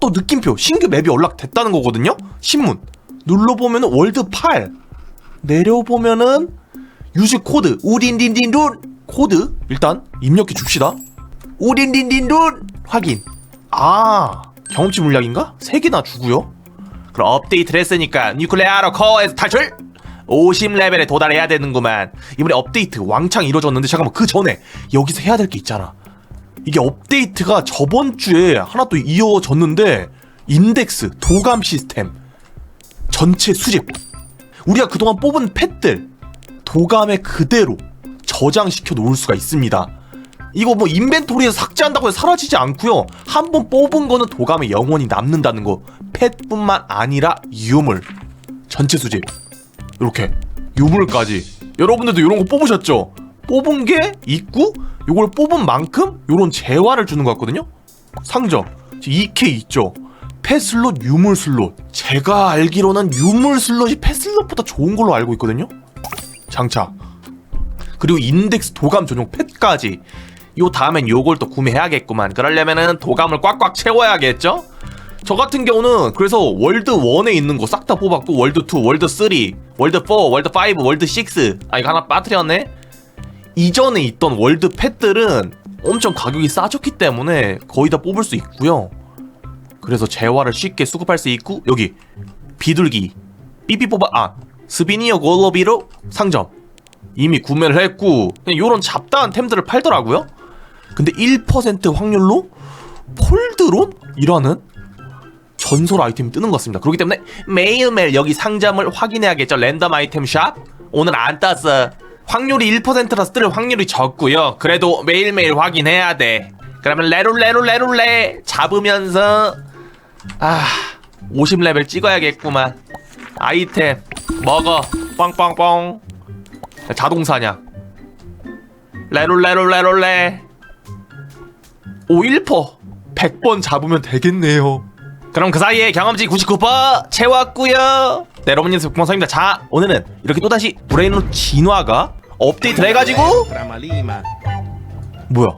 또 느낌표 신규 맵이 연락됐다는 거거든요? 신문. 눌러보면 월드 8 내려보면은 유즈 코드. 우딘딘딘룬 코드. 일단 입력해 줍시다. 우딘딘딘룬 확인. 아 경험치 물약인가? 3개나 주고요. 그럼 업데이트를 했으니까 뉴클레아로 코어에서 탈출! 50레벨에 도달해야 되는구만. 이번에 업데이트 왕창 이루어졌는데 잠깐만 그 전에 여기서 해야 될 게 있잖아 이게 업데이트가 저번 주에 하나 또 이어졌는데 인덱스 도감 시스템 전체 수집. 우리가 그동안 뽑은 펫들 도감에 그대로 저장시켜 놓을 수가 있습니다. 이거 뭐 인벤토리에서 삭제한다고 해서 사라지지 않고요. 한 번 뽑은 거는 도감에 영원히 남는다는 거. 펫뿐만 아니라 유물 전체 수집. 이렇게 유물까지. 여러분들도 이런 거 뽑으셨죠? 뽑은 게 있고 요걸 뽑은 만큼 요런 재화를 주는 것 같거든요? 상점. 2K 있죠? 펫슬롯 유물 슬롯. 제가 알기로는 유물 슬롯이 펫슬롯보다 좋은 걸로 알고 있거든요? 장착 그리고 인덱스 도감 전용 펫까지. 요 다음엔 요걸 또 구매해야겠구만. 그러려면은 도감을 꽉꽉 채워야겠죠? 저 같은 경우는 그래서 월드 1에 있는 거 싹 다 뽑았고 월드 2, 월드 3, 월드 4, 월드 5, 월드 6. 아 이거 하나 빠뜨렸네. 이전에 있던 월드 펫들은 엄청 가격이 싸졌기 때문에 거의 다 뽑을 수 있고요. 그래서 재화를 쉽게 수급할 수 있고 여기 비둘기 삐삐 뽑아 아 스비니어 골로비로 상점 이미 구매를 했고 요런 잡다한 템들을 팔더라고요. 근데 1% 확률로 폴드론이라는 전설 아이템이 뜨는 것 같습니다. 그렇기 때문에 매일매일 여기 상점을 확인해야겠죠. 랜덤 아이템 샵. 오늘 안 떴어. 확률이 1%라서 뜰 확률이 적고요. 그래도 매일매일 확인해야 돼. 그러면 레롤레롤레롤레 잡으면서 아 50레벨 찍어야겠구만. 아이템 먹어 뻥뻥뻥 자동 사냥 레롤레롤레롤레 오 1퍼 100번 잡으면 되겠네요. 그럼 그 사이에 경험치 99% 채웠고요. 네, 여러분님 국방성입니다. 자, 오늘은 이렇게 또다시 브레인로 진화가 업데이트를 해가지고 뭐야?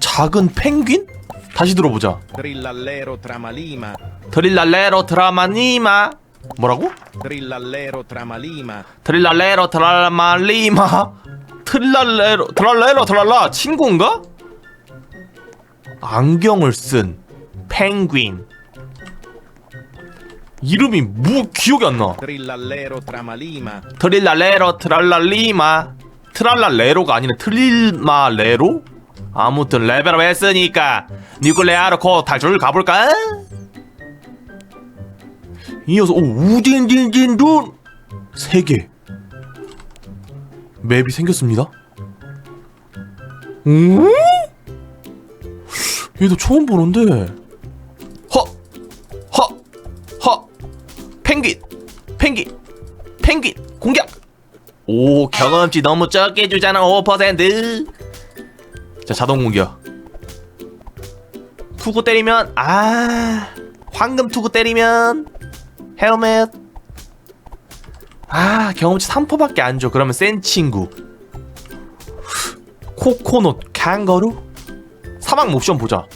작은 펭귄? 다시 들어보자. Trama Lima, 드릴랄레로 드라마니마 뭐라고? Trama Lima, 드릴랄레로 드라마리마 트릴랄레로 드랄레로 드랄라 친구인가? 안경을 쓴 펭귄 이름이 뭐 기억이 안 나. Trillallero Trama Lima, 트릴랄레로 트랄랄리마 트랄랄레로가 아니라 트릴마레로? 아무튼 레벨업 했으니까 니콜레아로 코 탈출 가볼까? 이 녀석 오 우딘딘딘둔 세개 맵이 생겼습니다 음? 얘도 처음 보는데 오 경험치 너무 적게 주잖아 5%자 자동 공격. 투구 때리면 아 황금 투구 때리면 헬멧. 아 경험치 3%밖에 안 줘. 그러면 센 친구. 코코넛 캥거루? 사막 옵션 보자.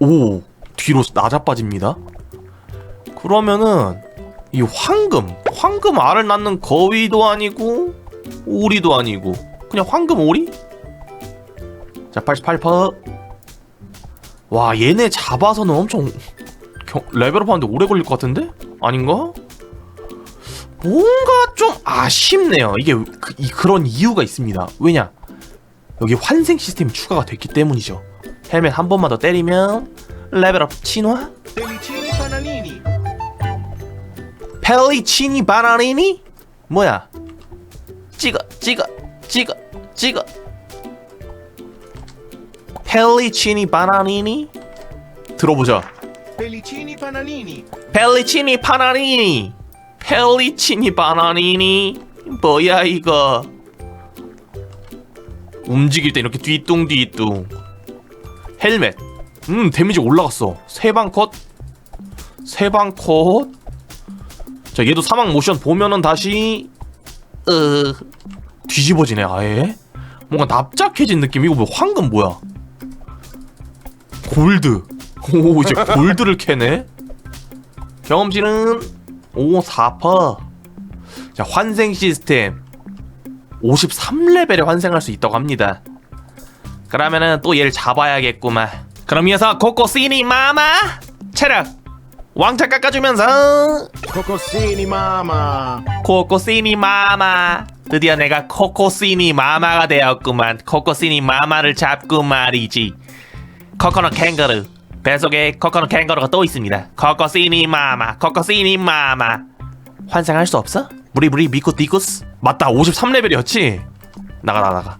오 뒤로 나자빠집니다. 그러면은 이 황금 황금 알을 낳는 거위도 아니고 오리도 아니고 그냥 황금 오리? 자 88%. 와 얘네 잡아서는 엄청 경- 레벨업 하는데 오래 걸릴 것 같은데? 아닌가? 뭔가 좀 아쉽네요 이게 그, 이, 그런 이유가 있습니다 왜냐 여기 환생 시스템이 추가가 됐기 때문이죠 헬멧 한 번만 더 때리면 레벨업 진화? 펠리치니 바나니니? 뭐야? 찍어 찍어 찍어 찍어. 펠리치니 바나니니? 들어보자. Pelicini Pananini, 펠리치니 바나니니. 펠리치니 바나니니? 뭐야 이거? 움직일 때 이렇게 뒤뚱뒤뚱. 헬멧. 음 데미지 올라갔어. 세방 컷. 세방 컷 자 얘도 사막 모션 보면은 다시 으 뒤집어지네 아예? 뭔가 납작해진 느낌. 이거 뭐 황금 뭐야? 골드. 오 이제 골드를 캐네? 경험치는? 5 4%. 자 환생 시스템. 53레벨에 환생할 수 있다고 합니다. 그러면은 또 얘를 잡아야겠구만. 그럼 이어서 코코 시니 마마! 체력 왕창 깎아주면서. Cocosini mamma. 코코시니 마마. 드디어 내가 코코시니 마마가 되었구만. 코코시니 마마를 잡고 말이지. 코코넛 캥거루. 뱃속에 코코넛 캥거루가 또 있습니다. 코코시니 마마 코코시니 마마. 환생할 수 없어? 무리 무리 미쿠 디쿠스? 맞다 53레벨이었지. 나가 나가 나가.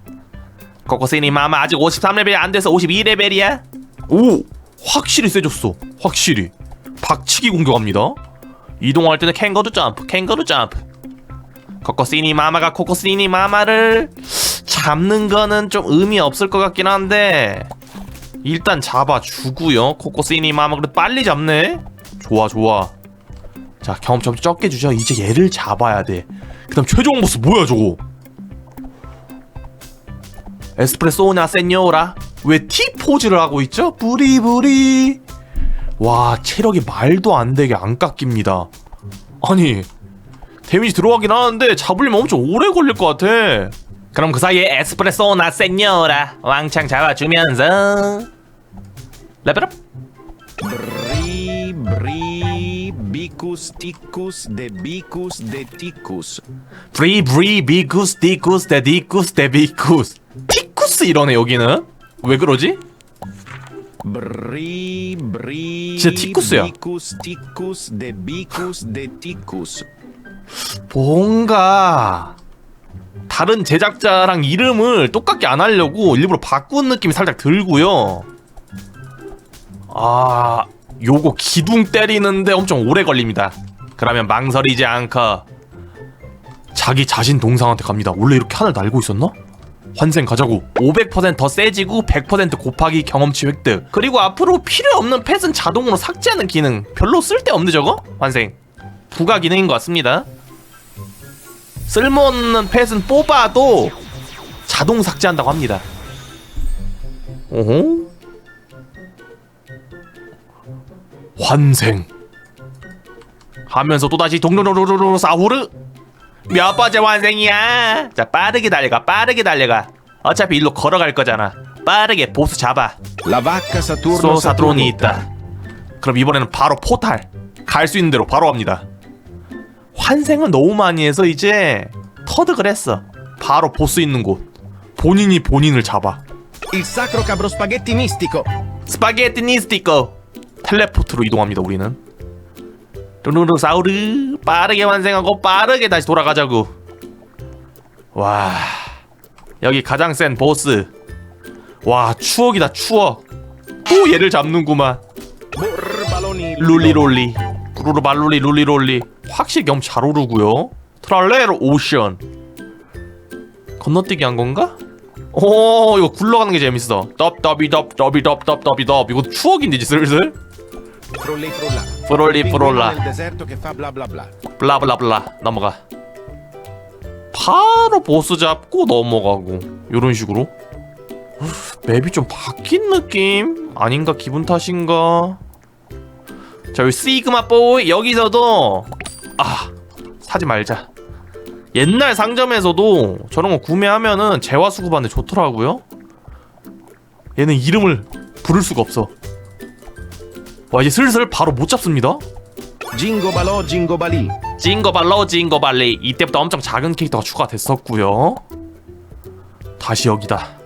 코코시니 마마 아직 53레벨이 안 돼서 52레벨이야? 오 확실히 세졌어. 확실히 박치기 공격합니다. 이동할 때는 캥거루 점프 캥거루 점프. 코코시니 마마가 코코시니 마마를 잡는 거는 좀 의미 없을 것 같긴 한데 일단 잡아주고요. 코코시니 마마 그래도 빨리 잡네. 좋아 좋아. 자 경험 좀 적게 주죠 이제 얘를 잡아야 돼그 다음 최종 보스 뭐야 저거? 에스프레소나 세뇨라? 왜 T 포즈를 하고 있죠? 부리부리 와 체력이 말도 안 되게 안 깎입니다. 아니 데미지 들어가긴 하는데 잡으려면 엄청 오래 걸릴 것 같아. 그럼 그 사이에 에스프레소나 세뇨라 왕창 잡아주면서. 레벨업. Bri, bri, bicus, ticus, de. 브리 브리 비쿠스 디쿠스 데 디쿠스 데 비쿠스. 티쿠스 이러네 여기는. 왜 그러지? Bri, bri, 진짜 티쿠스야. bicus, ticus, de bicus, de ticus. 뭔가 다른 제작자랑 이름을 똑같게 안 하려고 일부러 바꾼 느낌이 살짝 들고요. 아, 요거 기둥 때리는데 엄청 오래 걸립니다. 그러면 망설이지 않고 자기 자신 동상한테 갑니다. 원래 이렇게 하늘 날고 있었나? 환생 가자고. 500%더 세지고 100% 곱하기 경험치 획득. 그리고 앞으로 필요 없는 펫은 자동으로 삭제하는 기능. 별로 쓸데없네 저거? 환생. 부가 기능인 것 같습니다. 쓸모없는 펫은 뽑아도 자동 삭제한다고 합니다. 오호? 환생. 하면서 또다시 동동동동동 사후르 몇 번째 환생이야? 자 빠르게 달려가 빠르게 달려가 어차피 일로 걸어갈 거잖아 빠르게 보스 잡아 La vacca Saturno 소사드론이. 있다. 그럼 이번에는 바로 포탈. 갈 수 있는 대로 바로 갑니다. 환생을 너무 많이 해서 이제 터득을 했어. 바로 보스 있는 곳. 본인이 본인을 잡아. Il sacro cabro spaghetti mistico. 스파게티 니스티커. 텔레포트로 이동합니다. 우리는. 루루루 사우르 빠르게 환생하고 빠르게 다시 돌아가자고. 와 여기 가장 센 보스. 와 추억이다 추억. 또 얘를 잡는구만. 룰리롤리 부르르 발룰리 룰리롤리 확실히 경험 잘 오르고요 트랄레로 오션 건너뛰기 한 건가? 오 이거 굴러가는 게 재밌어 덥더비덥 더비덥 더비덥 이거 추억인데 슬슬 Fa bla bla bla. 블라블라블라 넘어가. 바로 보스 잡고 넘어가고. 요런 식으로. 맵이 좀 바뀐 느낌? 아닌가? 기분 탓인가? 자 여기 시그마 보이 여기서도. 아 사지 말자. 옛날 상점에서도 저런 거 구매하면은 재화 수급하는데 좋더라고요. 얘는 이름을 부를 수가 없어 와 이제 슬슬 바로 못 잡습니다. balò, jingo balì. 징거발로 징거발리. 이때부터 엄청 작은 캐릭터가 추가됐었고요. 다시 여기다.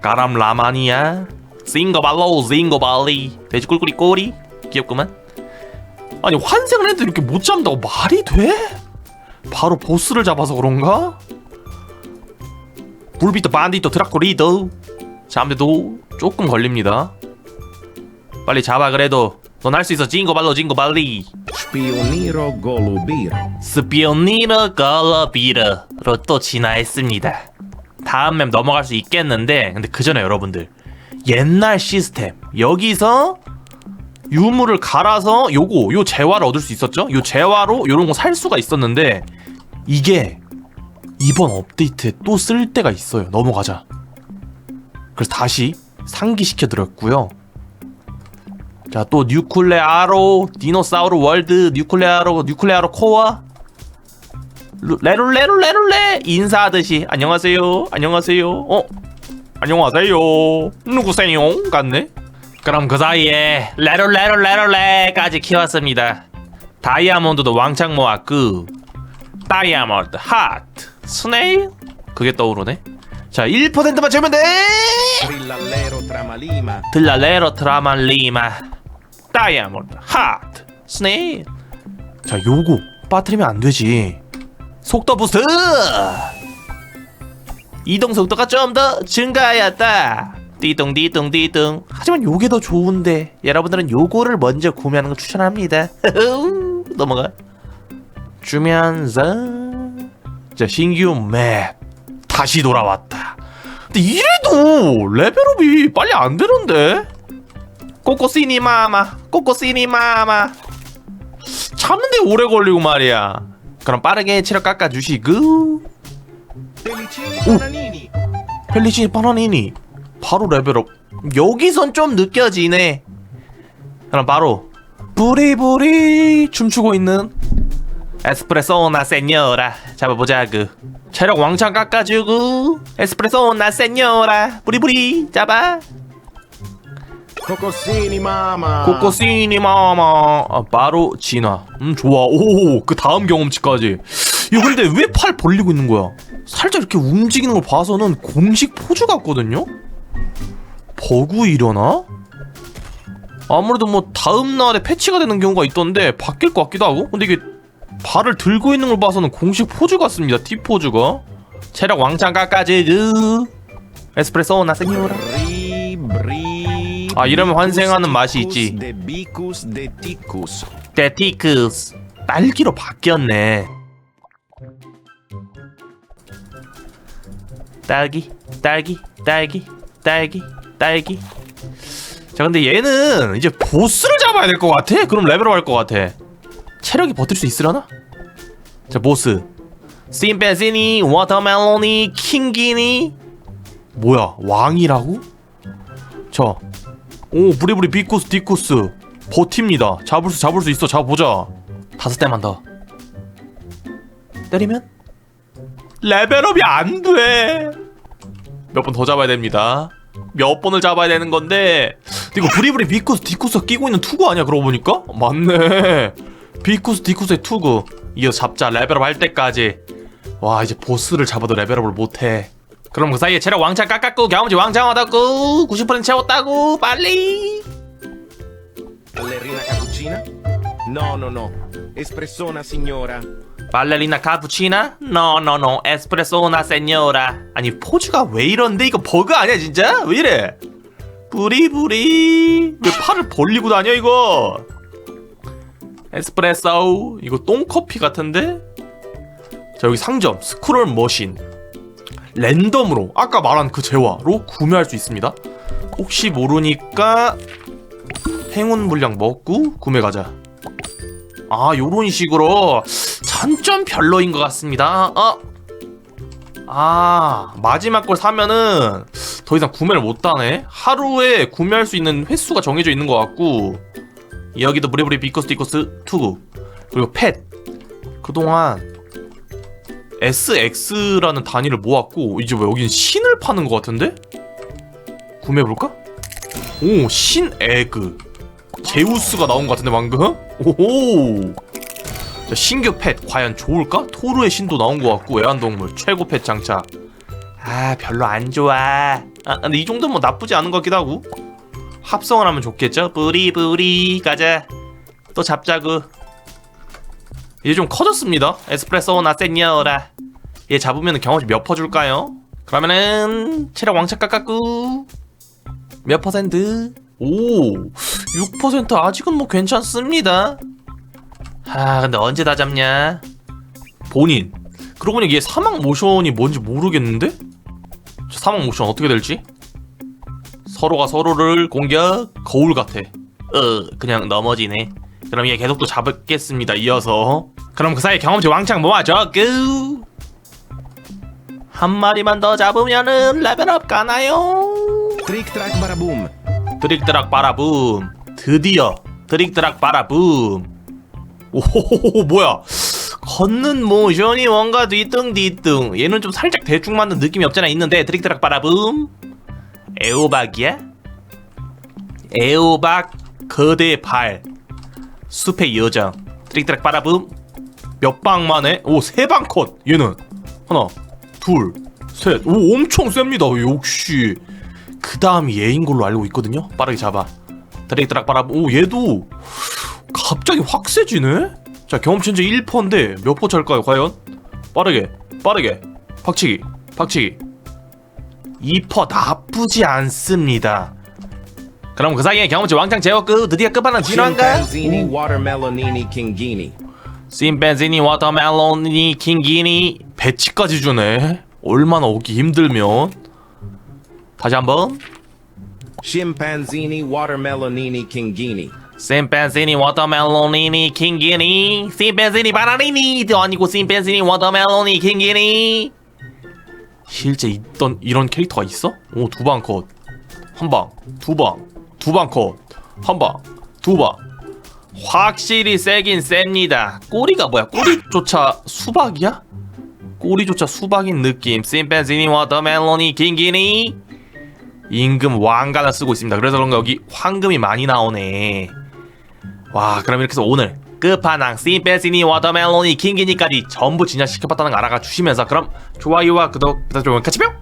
까람 라마니아. 징거발로 징거발리. 돼지 꿀꿀이 꼬리. 귀엽구만. 아니 환생을 해도 이렇게 못 잡는다고 말이 돼? 바로 보스를 잡아서 그런가? 불비트 반디토 드라코 리더. 잠들도 조금 걸립니다 빨리 잡아 그래도 넌 할 수 있어 징거발로 징거발리 Spioniro golubiro. 스피오니르 걸러비르로 또 진화했습니다. 다음 맵 넘어갈 수 있겠는데 근데 그 전에 여러분들 옛날 시스템 여기서 유물을 갈아서 요거 요 재화를 얻을 수 있었죠? 요 재화로 요런 거 살 수가 있었는데 이게 이번 업데이트에 또 쓸 때가 있어요. 넘어가자. 그래서 다시 상기시켜 드렸고요. 자 또 뉴클레아로 디노사우루 월드 뉴클레아로 뉴클레아로 코어. 루- 레룰레룰레룰레! 인사하듯이. 안녕하세요. 안녕하세요. 어? 안녕하세요. 누구세요? 같네? 그럼 그 사이에 레룰레룰레룰레까지 키웠습니다. 다이아몬드도 왕창 모았고 다이아몬드 하트 스네일? 그게 떠오르네? 자 1%만 채우면 돼! Trillallero tramalima. 들랄레로 트라말리마 다이아몬드 하트 스네일 자 요거 빠뜨리면 안 되지. 속도 부스트! 이동 속도가 좀 더 증가하였다. 띠뚱 하지만 요게 더 좋은데 여러분들은 요거를 먼저 구매하는 걸 추천합니다. 넘어가. 주면서. 자 신규 맵. 다시 돌아왔다. 근데 이래도 레벨업이 빨리 안 되는데 꼬꼬시니 마마 꼬꼬시니 마마. 참는데 오래 걸리고 말이야. 그럼 빠르게 체력 깎아주시고. bananini. 펠리시 바나니니. 바로 레벨업. 여기선 좀 느껴지네. 그럼 바로 부리부리 춤추고 있는 에스프레소나 세뇨라 잡아보자 그 체력 왕창 깎아주고 에스프레소나 세뇨라. 부리부리 잡아 Cocossini mama. 코코시니 마마. 아, 바로 진화. 음 좋아. 오 그 다음 경험치까지. 이거 근데 왜 팔 벌리고 있는 거야? 살짝 이렇게 움직이는 걸 봐서는 공식 포즈 같거든요? 버그 이려나? 아무래도 뭐 다음 날에 패치가 되는 경우가 있던데 바뀔 것 같기도 하고. 근데 이게 발을 들고 있는 걸 봐서는 공식 포즈 같습니다 T 포즈가. 체력 왕창 깎아지드 에스프레소 나 세뇨라. Bri, bri. 아, 이러면 환생하는 맛이 있지. 데티크스. 딸기로 바뀌었네. 딸기 딸기 딸기 딸기 딸기. 자 근데 얘는 이제 보스를 잡아야 될 것 같아? 그럼 레벨업 할 것 같아. 체력이 버틸 수 있으려나? 자 보스. 심페시니 워터멜로니 킹기니. 뭐야 왕이라고? 자 오 부리부리 비쿠스 디쿠스. 버팁니다. 잡을 수 잡을 수 있어. 잡아보자. 다섯 대만 더. 때리면? 레벨업이 안돼몇 번 더 잡아야 됩니다. 몇 번을 잡아야 되는 건데. 이거 부리부리 비쿠스 디쿠스 끼고 있는 투구 아니야 그러고 보니까? 맞네. 비쿠스 디쿠스의 투구. 이어 잡자. 레벨업 할 때까지. 와 이제 보스를 잡아도 레벨업을 못해 그럼 그 사이에 체력 왕창 깎았고 경험치 왕창 얻었고 90% 채웠다고 빨리 Ballerina cappuccina? No, no, no. Espressona signora. 발레리나 카푸치나? 노노노 에스프레소나 세뇨라 아니 포즈가 왜 이런데 이거 버그 아니야 진짜? 왜 이래? 부리부리 왜 팔을 벌리고 다녀 이거 에스프레소 이거 똥커피 같은데? 자 여기 상점 스크롤 머신 랜덤으로 아까 말한 그 재화로 구매할 수 있습니다. 혹시 모르니까 행운 물량 먹고 구매 가자. 아 요런 식으로 전점 별로인 것 같습니다. 어? 아 마지막 걸 사면은 더 이상 구매를 못하네. 하루에 구매할 수 있는 횟수가 정해져 있는 것 같고 여기도 브리브리 비커스 디커스 투구 그리고 펫. 그동안 SX라는 단위를 모았고 이제 왜 여긴 신을 파는 것 같은데? 구매해볼까? 오 신 에그 제우스가 나온 것 같은데 방금? 오호 자, 신규 펫 과연 좋을까? 토르의 신도 나온 것 같고 애완동물 최고 펫 장착 아 별로 안 좋아 아 근데 이 정도면 뭐 나쁘지 않은 것 같기도 하고 합성을 하면 좋겠죠? 뿌리뿌리 가자 또 잡자구 이제 좀 커졌습니다 에스프레소나 세뇨라 얘 잡으면 경험치 몇 퍼 줄까요? 그러면은 체력 왕창 깎았고 몇 퍼센트? 오, 6% 아직은 뭐 괜찮습니다. 아, 근데 언제 다 잡냐? 본인. 그러고 보니 얘 사막 모션이 뭔지 모르겠는데? 저 사막 모션 어떻게 될지? 서로가 서로를 공격 거울 같아. 어, 그냥 넘어지네. 그럼 얘 계속 또 잡겠습니다. 이어서. 그럼 그 사이 경험치 왕창 모아줘. 끄. 한 마리만 더 잡으면은 레벨업 가나요? Track baraboom. 드릭드락 바라붐 드디어 드릭드락 바라붐 오호호호 뭐야 걷는 모션이 뭔가 뒤뚱 뒤뚱 얘는 좀 살짝 대충 맞는 느낌이 없잖아 있는데 드릭드락 바라붐 애호박이야? 애호박 거대 발 숲의 여정 드릭드락 바라붐 몇 방 만에? 오세 방 컷. 얘는 하나 둘셋오 엄청 셉니다. 역시. 그 다음이 얘인 걸로 알고 있거든요. 빠르게 잡아. 드릭드락 바라붐 오 얘도 갑자기 확 세지네? 자 경험치 현재 1%인데 몇 퍼 찰까요 과연? 빠르게 빠르게. 박치기 박치기. 2% 나쁘지 않습니다. 그럼 그 사이에 경험치 왕창 재웠고 드디어 끝판왕 진화한가? 심벤지니 워터멜론니 킹기니 배치까지 주네. 얼마나 오기 힘들면. 다시 한번. Chimpanzini watermelonini kingini. 심벤지니 워터멜론니 킹기니. 심벤지니 바나니니도 아니고 심벤지니 워터멜론니 킹기니. 실제 있던 이런 캐릭터가 있어? 오 두 방 컷. 한 방 두 방 두 방 컷. 한 방 두방 확실히 세긴 셉니다. 꼬리가 뭐야? 꼬리조차 수박이야? 꼬리조차 수박인 느낌. 심벤지니 워터멜론이 킹기니. 임금 왕관을 쓰고 있습니다. 그래서 그런가 여기 황금이 많이 나오네. 와 그럼 이렇게 해서 오늘 끝판왕 심벤시니 워터멜론이 킹기니까지 전부 진화시켜봤다는 거 알아가 주시면서 그럼 좋아요와 구독 부탁드리면 같이 뿅